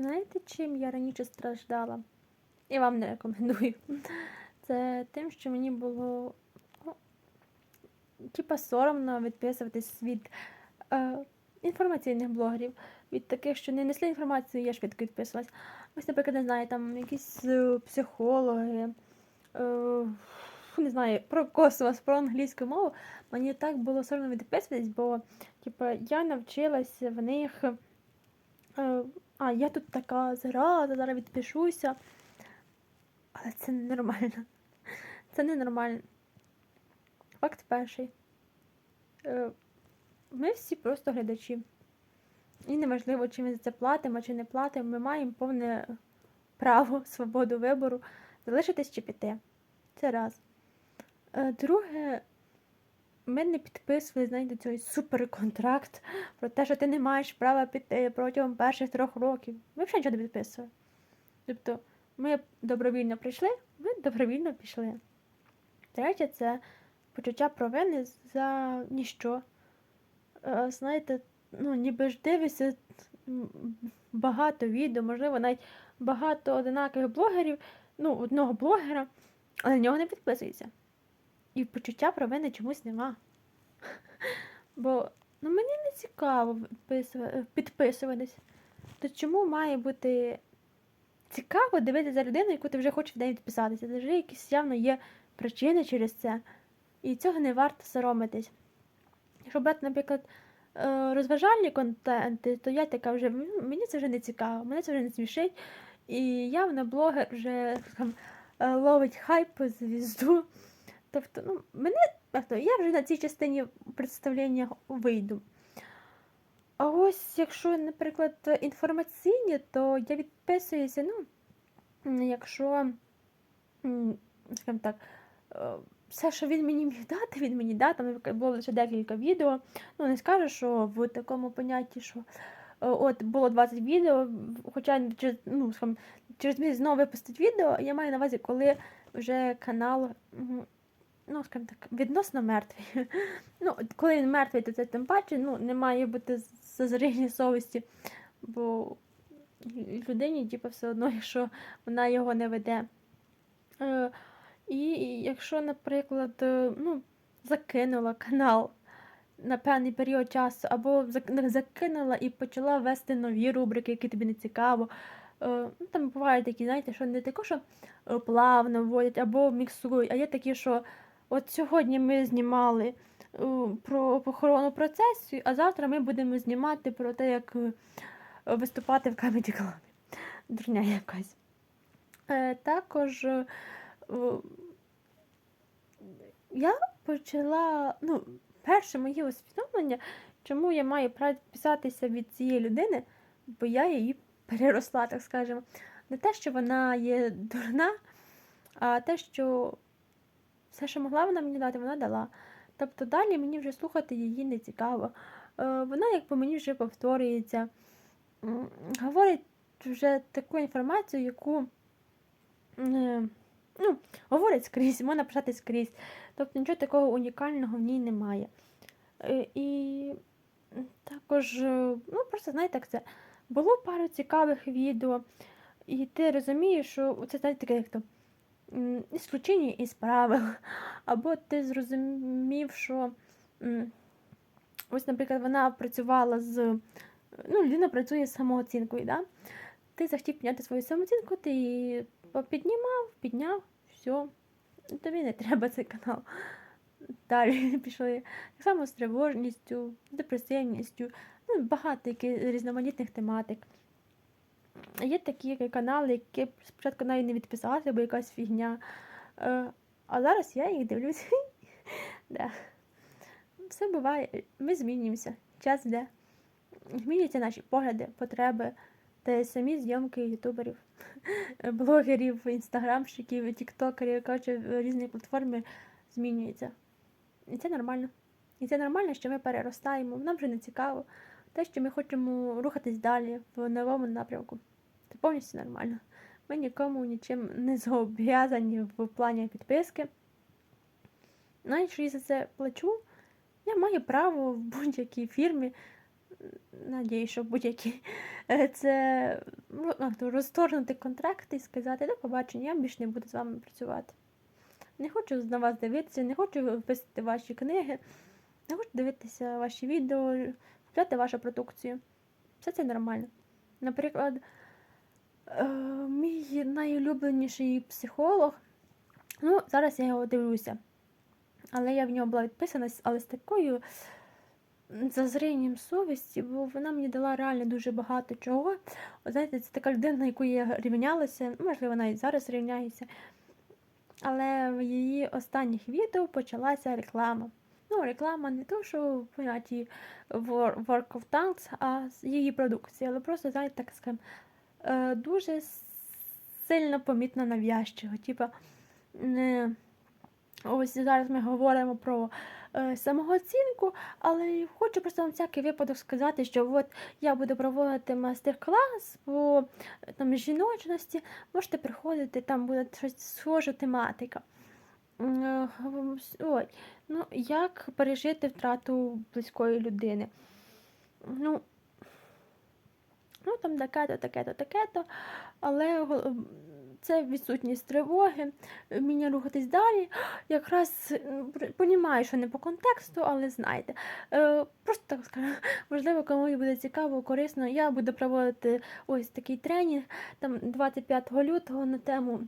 Знаєте, чим я раніше страждала? І вам не рекомендую. Це тим, що мені було ну, типа соромно відписуватись від е, інформаційних блогерів, від таких, що не несли інформацію, я швидко відписувалась. Ось, наприклад, не знаю, там якісь е, психологи, е, не знаю, про космос, про англійську мову. Мені так було соромно відписуватись, бо типа, я навчилася в них. Е, а, я тут така зараза, зараз відпишуся. Але це ненормально. Це ненормально. Факт перший. Е, Ми всі просто глядачі. І неважливо, чи ми за це платимо, чи не платимо, ми маємо повне право, свободу вибору залишитись чи піти. Це раз. Е, Друге, ми не підписували, знаєте, цей суперконтракт про те, що ти не маєш права піти протягом перших трьох років. Ми взагалі нічого не підписували. Тобто ми добровільно прийшли, ми добровільно пішли. Третє це почуття провини за ніщо. Е, Знаєте, ну, ніби ж дивишся багато відео, можливо, навіть багато одинакових блогерів, ну, одного блогера, але на нього не підписується. І почуття провини чомусь нема. Бо ну, мені не цікаво підписуватись. То чому має бути цікаво дивитися за людину, яку ти вже хочеш в неї підписатися? Це вже якісь явно є причини через це. І цього не варто соромитись. Якщо брати, наприклад, е, розважальні контенти, то я така вже мені це вже не цікаво, мене це вже не смішить. І явно блогер вже там, е, ловить хайп, звізду. Тобто, ну, мене тобто, я вже на цій частині представлення вийду. А ось якщо, наприклад, інформаційні, то я відписуюся, ну, якщо, скажімо так, е, все, що він мені міг дати, він мені дав, там було лише декілька відео. Ну, не скажу, що в такому понятті, що е, от було 20 відео, хоча ну, скажімо, через місяць знову випустить відео, я маю на увазі, коли вже канал, ну, скажімо так, відносно мертвий. Ну, коли він мертвий, то це тим паче, ну, не має бути зазріння совісті, бо людині, типу, все одно, якщо вона його не веде. Е, і якщо, наприклад, е, ну, закинула канал на певний період часу, або закинула і почала вести нові рубрики, які тобі не цікаво. Е, Ну, там бувають такі, знаєте, що не таке, що плавно вводять або міксують, а є такі, що от сьогодні ми знімали е, про похоронну процесію, а завтра ми будемо знімати про те, як е, виступати в Comedy Club. Дурня якась. Е, Також я почала, ну, перше моє усвідомлення, чому я маю право підписатися від цієї людини, бо я її переросла, так скажемо. Не те, що вона є дурна, а те, що все, що могла вона мені дати, вона дала. Тобто далі мені вже слухати її не цікаво. Е, Вона, як по мені, вже повторюється, говорить вже таку інформацію, яку е, ну, говорить скрізь, можна писати скрізь. Тобто нічого такого унікального в ній немає. Е, І також, ну просто знаєте, як це. Було пару цікавих відео, і ти розумієш, що це знаєте, таке як то ісключення із правил. Або ти зрозумів, що ось, наприклад, вона працювала з. Ну, людина працює з самооцінкою, да? ти захотів підняти свою самооцінку, ти її піднімав, підняв, все. Тобі не треба цей канал. Далі пішли. Так само з тривожністю, депресивністю, ну, багато яких різноманітних тематик. Є такі канали, які спочатку навіть не відписалися, бо якась фігня. Е, А зараз я їх дивлюсь. да. Все буває, ми змінюємося, час йде. Змінюються наші погляди, потреби та самі зйомки ютуберів, блогерів, інстаграмщиків, тіктокерів, коротше, різні платформи змінюються. І це нормально. І це нормально, що ми переростаємо. Нам вже не цікаво. Те, що ми хочемо рухатись далі в новому напрямку. Повністю нормально. Ми нікому нічим не зобов'язані в плані підписки. Навіть що я за це плачу, я маю право в будь-якій фірмі Надію, що будь-які е, це ну, розторгнути контракт і сказати, до побачення, я більше не буду з вами працювати. Не хочу на вас дивитися, не хочу писати ваші книги, не хочу дивитися ваші відео, купляти вашу продукцію. Все це нормально. Наприклад, мій найулюбленіший психолог, ну, зараз я його дивлюся. Але я в нього була відписана, але з такою зазрінням совісті, бо вона мені дала реально дуже багато чого. От Знаєте, це така людина, на яку я рівнялася, ну, можливо, навіть зараз рівняюся. Але в її останніх відео почалася реклама. Ну, реклама не то, що в понятті Wor- Work of Tanks, а її продукції. Але просто, знаєте, так скажемо, е, дуже сильно помітно нав'язчиво. Типа, не... ось зараз ми говоримо про е, самооцінку, але хочу просто на всякий випадок сказати, що от я буду проводити майстер-клас по е, там, жіночності, можете приходити, там буде щось схожа тематика. Е, Ой, ну, як пережити втрату близької людини? Ну, ну там таке-то, таке-то, таке-то, але це відсутність тривоги, вміння рухатись далі. Якраз розумію, що не по контексту, але знаєте. Е, просто так скажу, можливо, комусь буде цікаво, корисно. Я буду проводити ось такий тренінг там 25 лютого на тему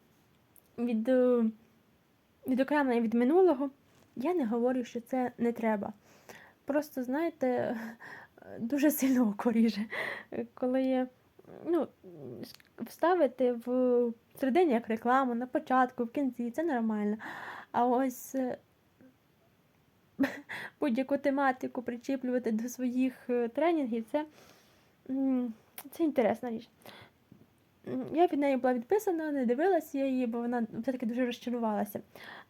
від, е, відокремлення від минулого. Я не говорю, що це не треба. Просто, знаєте, дуже сильно окоріже, коли коли ну, вставити в середині як рекламу, на початку, в кінці, це нормально. А ось е, будь-яку тематику причіплювати до своїх е, тренінгів, це, це інтересна річ. Я від неї була відписана, не дивилася її, бо вона все-таки дуже розчарувалася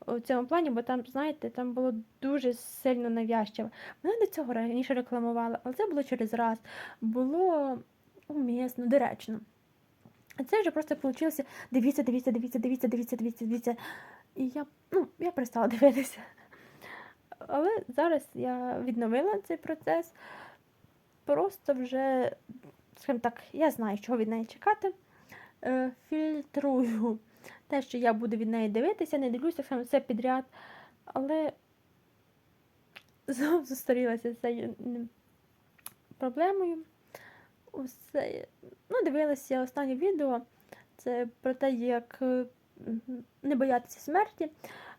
у цьому плані, бо там, знаєте, там було дуже сильно нав'язчиво. Вона до цього раніше рекламувала, але це було через раз. Було умісно, доречно. А це вже просто вийшло дивіться, дивіться, дивіться, дивіться, дивіться, дивіться, дивіться. І я, ну, я перестала дивитися. Але зараз я відновила цей процес. Просто вже, скажімо так, я знаю, чого від неї чекати. Е, Фільтрую те, що я буду від неї дивитися, не дивлюся все підряд. Але зустрілася з цією проблемою. Усе. Ну, дивилася останнє відео. Це про те, як е, не боятися смерті,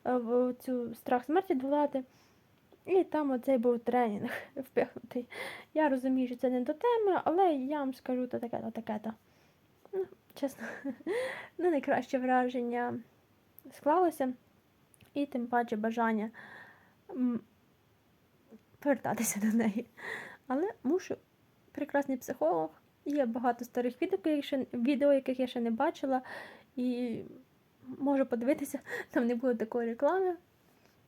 е, цю страх смерті долати. І там оцей був тренінг впихнутий. Я розумію, що це не до теми, але я вам скажу то таке-то, таке-то. Чесно, не найкраще враження склалося. І тим паче бажання повертатися до неї. Але мушу прекрасний психолог. Є багато старих відео, яких я ще не бачила, і можу подивитися, там не було такої реклами.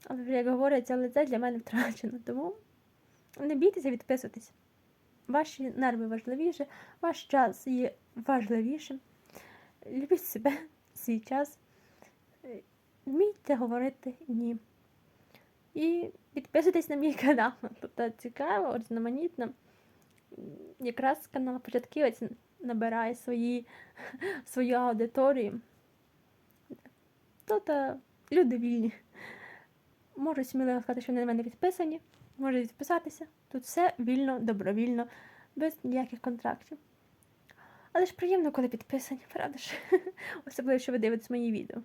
Але як говорять, але це для мене втрачено. Тому не бійтеся відписуватись. Ваші нерви важливіше, ваш час є важливішим. Любіть себе, свій час. Вмійте говорити ні. І підписуйтесь на мій канал. Тут цікаво, різноманітно. Якраз канал початківець набирає свої, свою аудиторію. Е, люди вільні. Можу сміливо сказати, що вони на мене підписані, можуть відписатися. Тут все вільно, добровільно, без ніяких контрактів. Але ж приємно, коли підписані, правда ж? Особливо, що ви дивитесь мої відео.